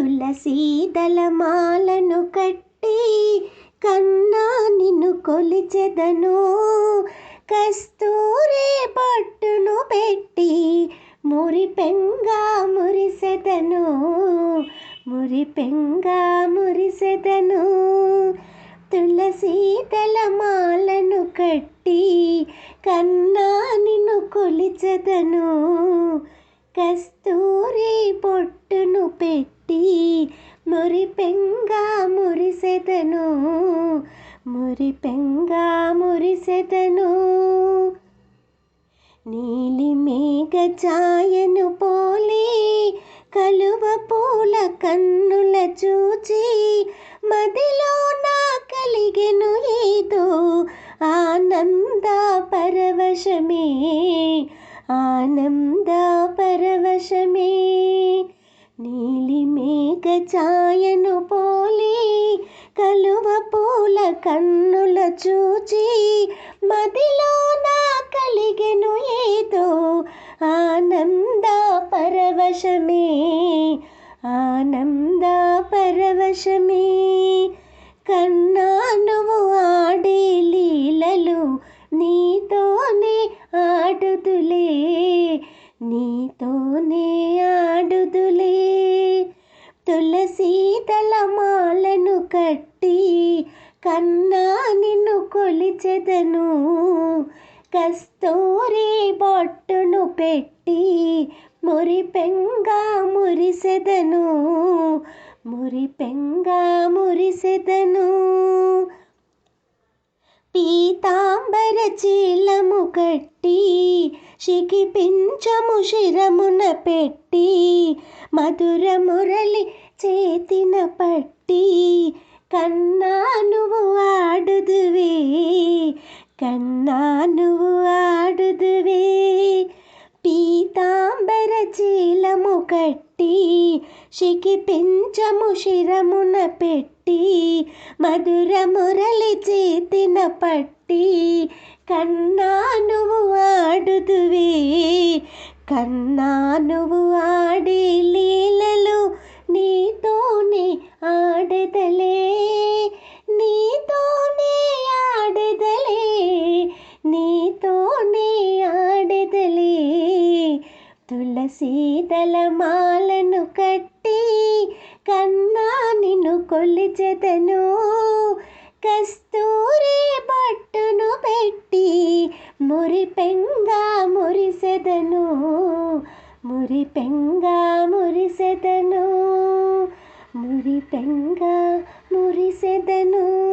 తులసీదళమాలను కట్టి కన్నా నిన్ను కొలిచెదను. కస్తూరి పట్టును పెట్టి మురిపెంగా మురిసెదను. మురిపెంగా మురిసెదను. తులసీదళమాలను కట్టి కన్నా నిన్ను కొలిచెదను. కస్తూరి పొట్టును పెట్టి మురిపెంగా మురిసెదను. నీలి మేఘ ఛాయను పోలి కలువ పూల కన్నుల చూచి మదిలో నా కలిగెను ఏదో ఆనంద పరవశమే ఆనంద పరవశమే. నీలి మేఘ ఛాయను పోలి కలువ పూల కన్నుల చూచి మదిలో నా కలిగెను ఏదో ఆనంద పరవశమే ఆనంద పరవశమే. కన్నా నువ్వు ఆడే లీలలు నీతోనే ఆడుతులే నీతోనే కట్టి కన్నా నిన్ను కొలిచెదను. కస్తూరి బొట్టును పెట్టి మురిపెంగా మురిసెదను. మురిపెంగా మురిసెదను. పీతాంబర చీలము కట్టి శిఖిపించము శిరమున పెట్టి మధుర మురళి చేతిన పట్టి కన్నా నువ్వు ఆడుదువే కన్నా నువ్వు ఆడుదువే. పీతాంబర చీలము కట్టి శికి పెంచము శిరమున పెట్టి మధుర మురళి చేతిన పట్టి కన్నా నువ్వు ఆడుదువే. కన్నాను తులసీదళమాలను కట్టి కన్నా నిన్ను కొలిచెదను. కస్తూరి బట్టును పెట్టి మురిపెంగా మురిసెదను. మురిపెంగా మురిసెదను. మురిపెంగా మురిసెదను.